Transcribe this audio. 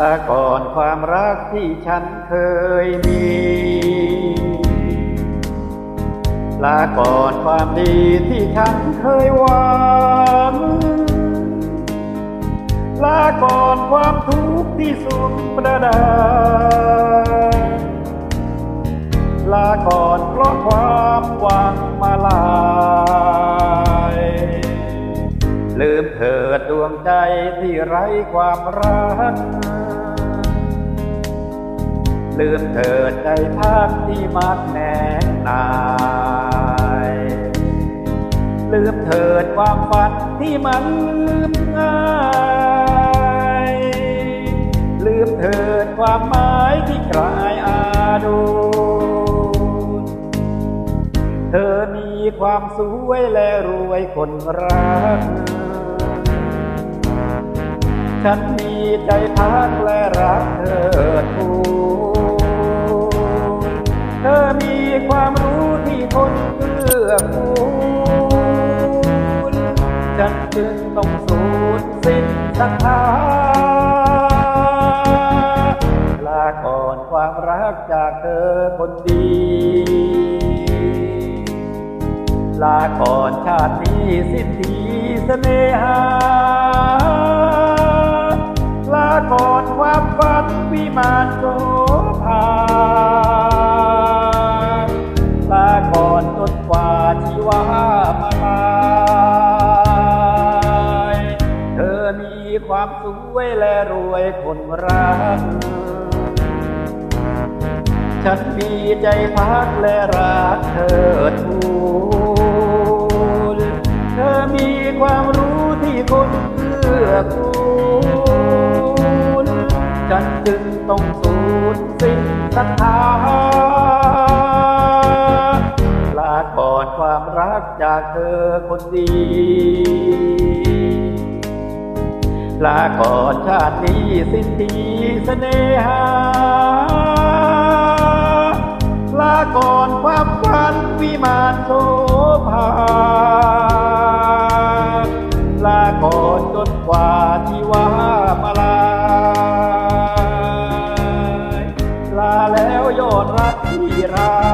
ลาก่อนความรักที่ฉันเคยมี ลาก่อนความดีที่ฉันเคยหวังลาก่อนความทุกข์ที่สุขประดา ลาก่อนเพราะความหวังมาลายลืมเถิดดวงใจที่ไร้ความรัก ลืมเถิดใจพักที่มักแนงนาย ลืมเถิดความฝันที่มันลืมง่ายลืมเถิดความหมายที่กลายอาดูเธอมีความสวยและรวยคนรัก ฉันมีใจพักและ กูลฉันจึงต้องสูญสิ้นศรัทธาลาก่อนความรักจากเธอคนดี ลาก่อนชาตินี้สิ้นทีเสน่หา ลาก่อนความฝันวิมานโส ความสวยและรวยคนรัก ฉันมีใจพักและรักเธอทูลเธอมีความรู้ที่คนเกื้อกูลฉันจึงต้องสูญสิ้นศรัทธาลาก่อนความรักจากเธอคนดี ลาก่อนชาตินี้สิ้นทีเสน่หา ลาก่อนความฝันวิมานโสภา ลาก่อนจนกว่าที่ว่ามาลา ลาแล้วยอดรักที่รา